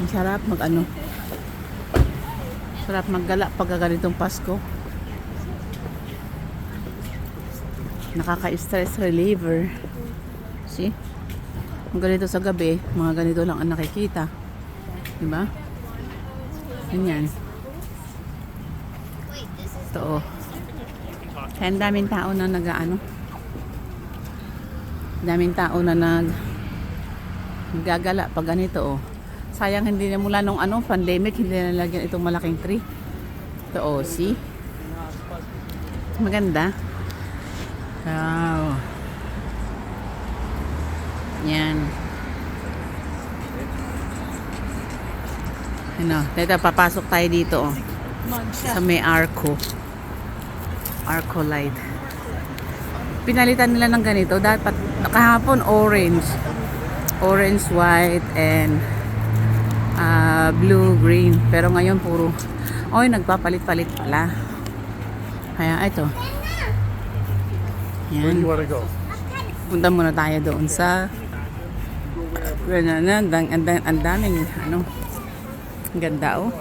Ang sarap mag ano. Sarap maggala pag ganitong Pasko. Nakaka-stress reliever. See? Kung ganito sa gabi, mga ganito lang ang nakikita. Diba? Ganyan. Ito oh. Kaya ang daming tao na nag-ano. Daming tao na nag gagala pag ganito oh. Sayang hindi na mula nung ano, pandemic, hindi na nalagyan itong malaking tree. Ito oh, see? Maganda. Wow. Yan. Ano, dito papasok tayo dito oh. Sa may arco. Arco light. Pinalitan nila ng ganito. Dapat kahapon orange. Orange, white, and blue, green. Pero ngayon puro, oy, nagpapalit-palit pala. Kaya ito. Where Yan. do you want to go? Punta muna tayo doon sa Ganyan na, ang, daming ano, ganda oh.